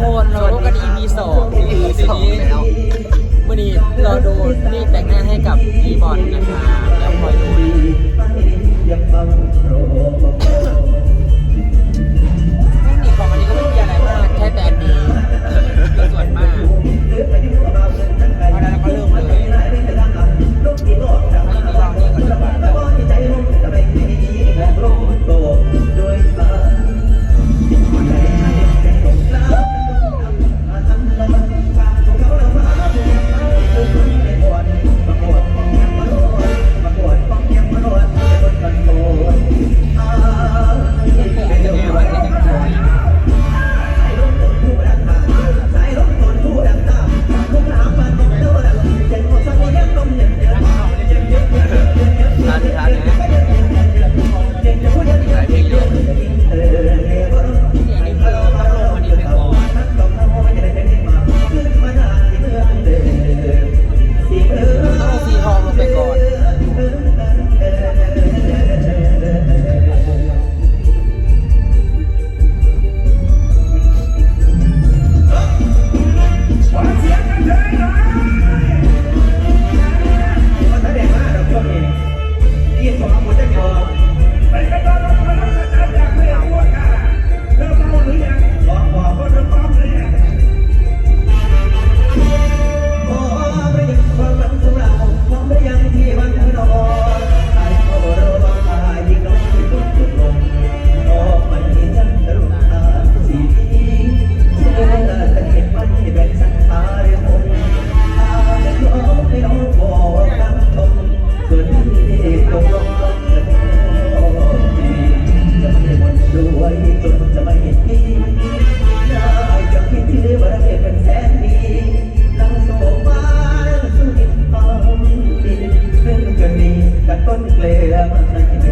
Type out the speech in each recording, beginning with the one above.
คนเรารู้กัน EP สองมีสองแล้ววันนี้เราดูนี่แต่งหน้าให้กับพี่บอลนะคะแล้วคอยดูเทคนิคของอันนี้ก็ไม่มีอะไรมาก แค่แต่งนี้ส่วนมากพอแล้วก็เริ่มเลยไม่มีเรานี่ก่อนดีกว มัน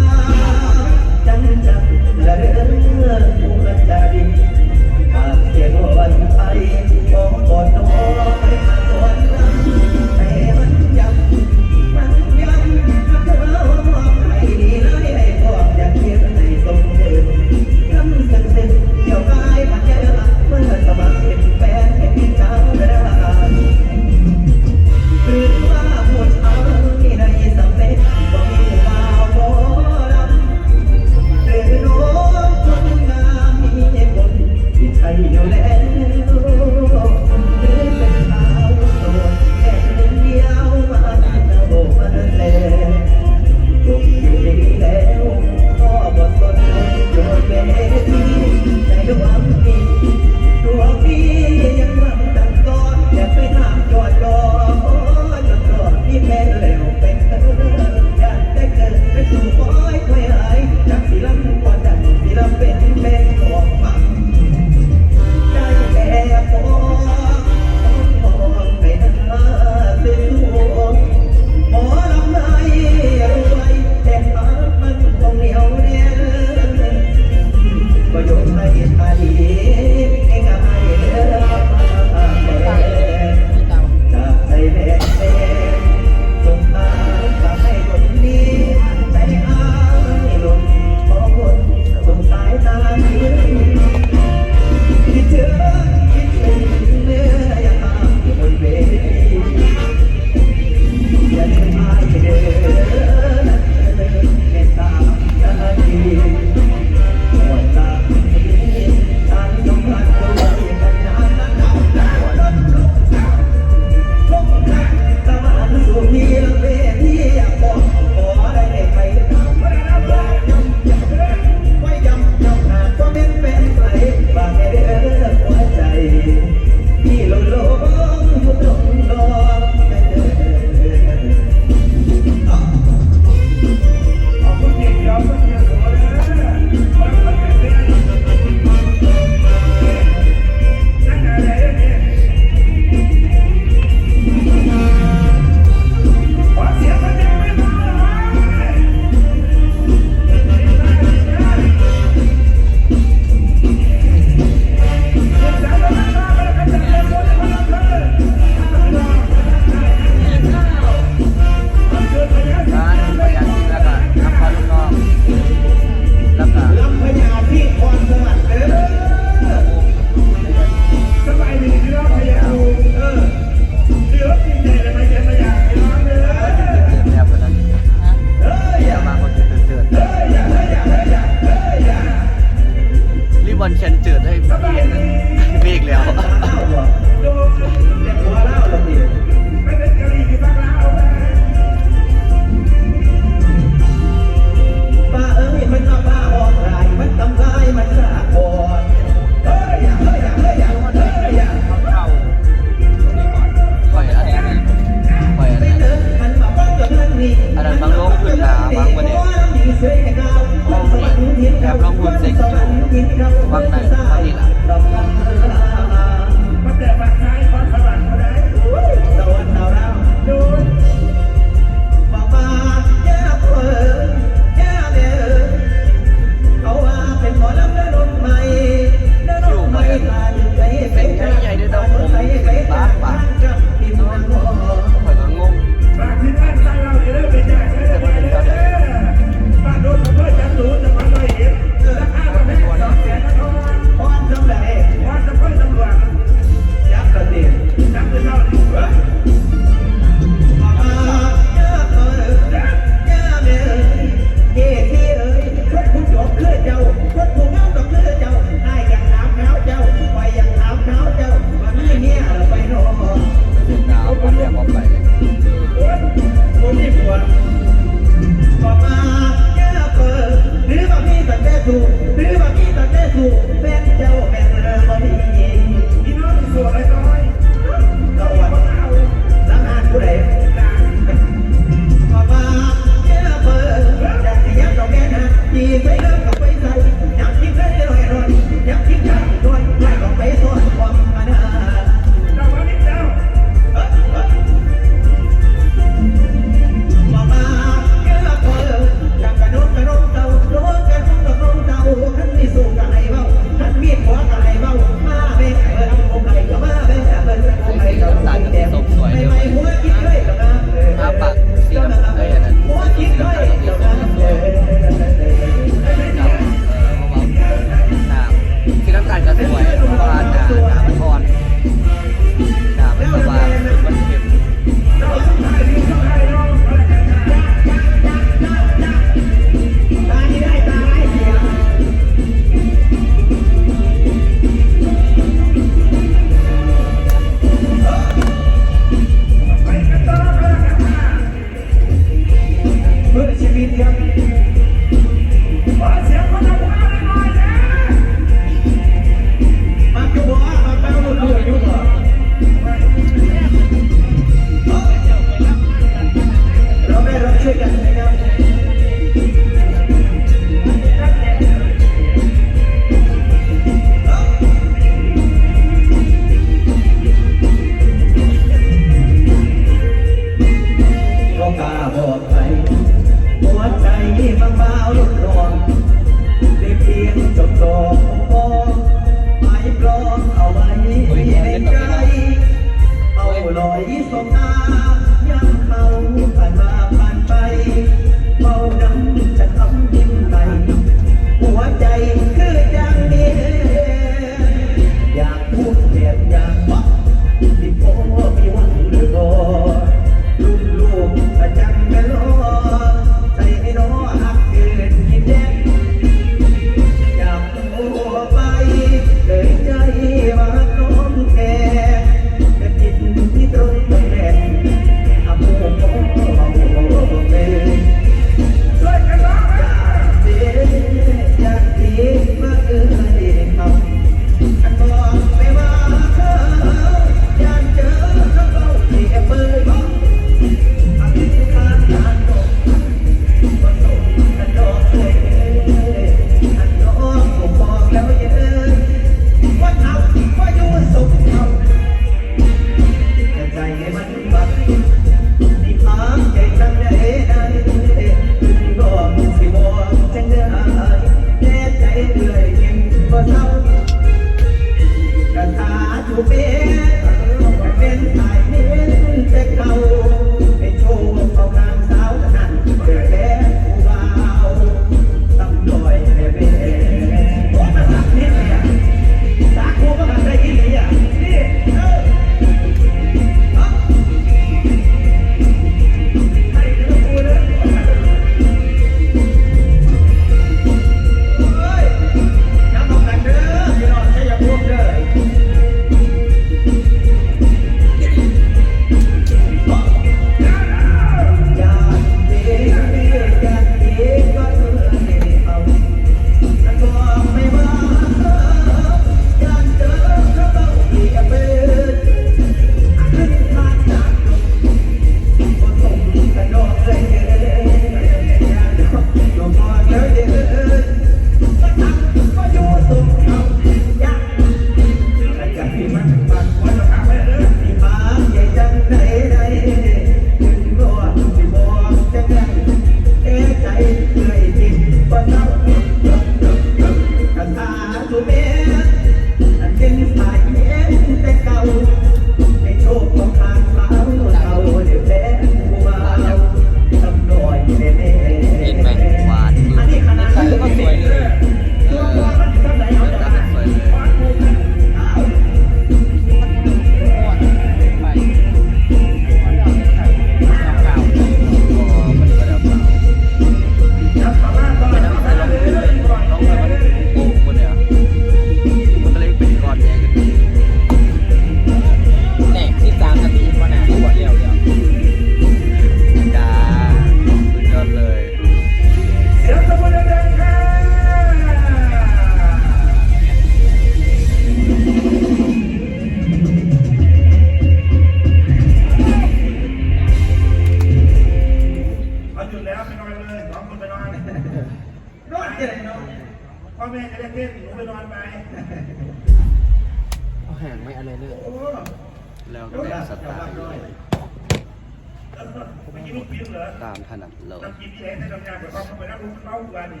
นที่ไหนให้ทำงานแบบเขาเข้าไปนั่งรู้เป้ากันนี่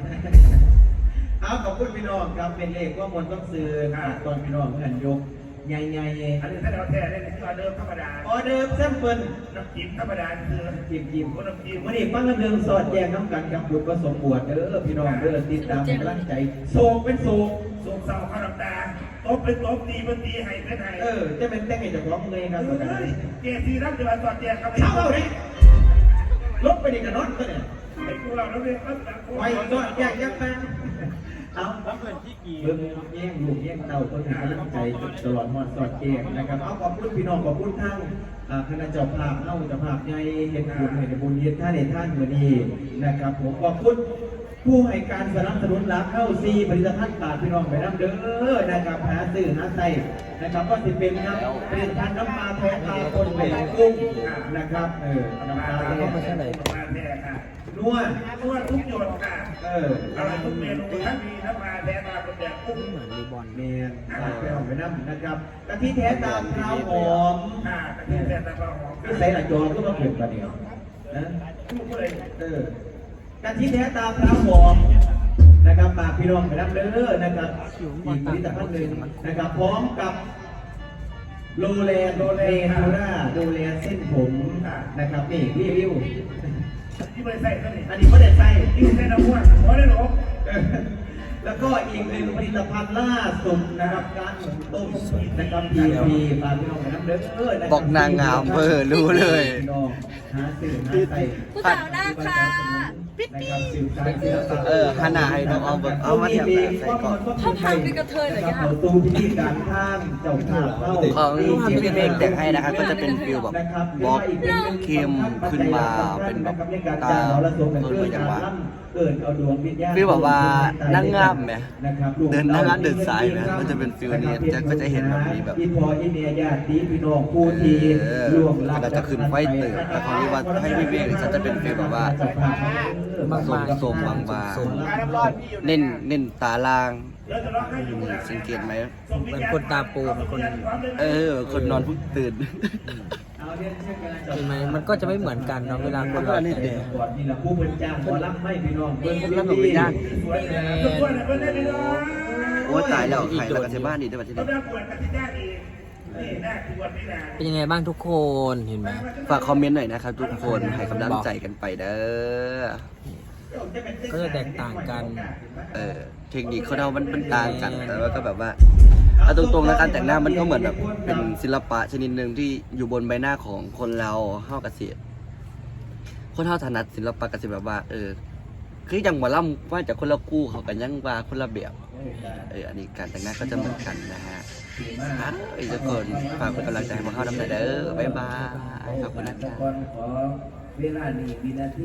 เอาขอบคุณพี่น้องครับเป็นเลขว่ามนต้องซื้อครับ ตอนพี่น้องเพื่อนยกใหญ่อันนี้ถ้าเราแท้ได้ที่ว่าเดิมธรรมดาๆออเดิมแซมเปิลน้ำจิ้มธรรมดาคือจิมจิมคนน้ำจิ้มวันนี้ฟังเรื่องสอดแยงน้ำกันกับบุตรผสมบวชเด้อพี่น้องเด้อติดตามเป็นกำลังใจโศกเป็นโศกส่งเสาข้าวน้ำตาตบเป็นตบตีเป็นตีให้เป็นให้เออจะเป็นแต่งให้เจ้าของเงยครับประกันนี้เจซีรับจะมาสอดแจกกับเช้าเอาดิลบไปดิกันน็อตก็เนี่ย ไอ้พวกเราเราเรียกว่าไว้สอดแยงยักษ์แฟนเอาเบิ่งแย่งลูกแย่งเต่าคนถึงกำลังใจตลอดมอดสอดแยงนะครับ เอาขอบคุณพี่น้องขอบคุณทั้งคณะเจ้าภาพเฮาเจ้าภาพใหญ่เฮ็ดบุญให้บุญเฮ็ดท่านในท่านมื้อนี้นะครับ ผมขอบคุณผู้ให้การสนับสนุนรับเข้าซีผลิตภัณฑ์บาทพี่น้องไปน้ำเด้อนะครับหาซื้อหาใส่นะครับก็สิเป็นน้ำผลิตภัณฑ์น้ำปลาแท้ปลาคนไปกุ้งนะครับเออน้ำปลาแท้มาแท้ค่ะ นัวนวดทุกหยดค่ะเอออะไรทุกเมนูทั้งมีน้ำปลาแท้ปลาคนแดกกุ้งเหมือนรีบอลเมียฝากไปออกไปน้ำนะครับกะทิแท้ตามข้าวหอมค่ะกระเทียมแท้ตะกร้าหอมที่ใส่หน้าจอก็มาเก็บกันเนี่ยนะทุกเลยเออกะทิแท้ตามข้าวหอมนะครับฝากพี่น้องไปน้ำเด้อนะครับอีกผลิตภัณฑ์หนึ่งนะครับพร้อมกับโรแลนโรแลนทูน่าโรแลนเส้นผมนะครับนี่รีวิว ที่บริษัทนั่นเองอันนี้ไม่ได้ใส่ที่ใส่น้ำมันหัวได้หรอแล้วก็อีกหนึ่งผลิตภัณฑ์ล่าสุดนะครับการหมุนต้มนะครับพีพีฝากพี่น้องไปน้ำเด้อนะบอกนางงามเบอร์รู้เลยหาสื่อหาใส่ผู้สาวหน้าค่ะ ปิ๊ดนะปิ๊ครับสื่อสารศิลปะเออฮานาให้น้องเอาแบบเอามาเทียบกันใส่ก่อนพ่อพังเป็นกระเทยเหรอนะคเนี่ยรับเขาตู้พิธีการข้ามเจ้าภาพเข้าของที่พี่เมฆแต่งให้นะครับก็จะเป็นฟิลแบบบล็อกเข้มขึ้นมาเป็นแบบตาเออเหมือนอย่างว่า เกิดเอาดวงวิญญาณฟีลแบบว่านั่งงามไหมนะครับเดินนั่งงามเดินสายไหมมันจะเป็นฟีลนี้จะก็จะเห็นแบบนี้แบบพี่พออินเนียญาติพี่น้องผู้ทีเออร่วมรับแล้วก็จะขึ้นไฟเตอร์แต่ของนี้ว่าให้พี่เมฆเนี่ยจะเป็นฟีลแบบว่าทรงทรงบางๆเน้นเน้นตาลางแล้วจะร้องให้อยู่อืมสังเกตไหมเหมือนคนตาปูเหมือนคน เออ คนนอนเพิ่งตื่น เห็นไหมมันก็จะไม่เหมือนกันเนาะเวลาคนเรามันก็นี่เด็กก่อนนี่ละผู้เป็นจ้างขอรับไม่พี่น้องเบิ่งคนรับหนูเป็นจ้างสวยเลยสวยเลยเพื่อนได้เลยโอ้ตายแล้วไข่แล้วก็เซบ้านนี่ได้ป่ะที่เขานี่ได้ปวดกันที่ด้านเองนี่หน้าปวดนี่นะเป็นยังไงบ้างทุกคนเห็นไหมฝากคอมเมนต์หน่อยนะครับทุกคนให้กำลังใจกันไปเด้อก็จะแตกต่างกัน เออเทคนิคเขาเรามันมันต่างกันแต่ว่าก็แบบว่า เอาตรงๆนะการแต่งหน้ามันก็เหมือนแบบเป็นศิลปะชนิดหนึ่งที่อยู่บนใบหน้าของคนเราเข้ากระเสียคนเท่าถนัดศิลปะกระเสียแบบว่า เออ คืออย่างหมอลำว่าจากคนละกู้เขากันยังว่าคนละแบบเอออันนี้การแต่งหน้าก็จะเหมือนกันนะฮะเอ้ยทุกคนฝากเป็นกำลังใจให้พวกเขาดำเนินเด้อบ๊ายบายขอบคุณนะครับเวลานี้วินาที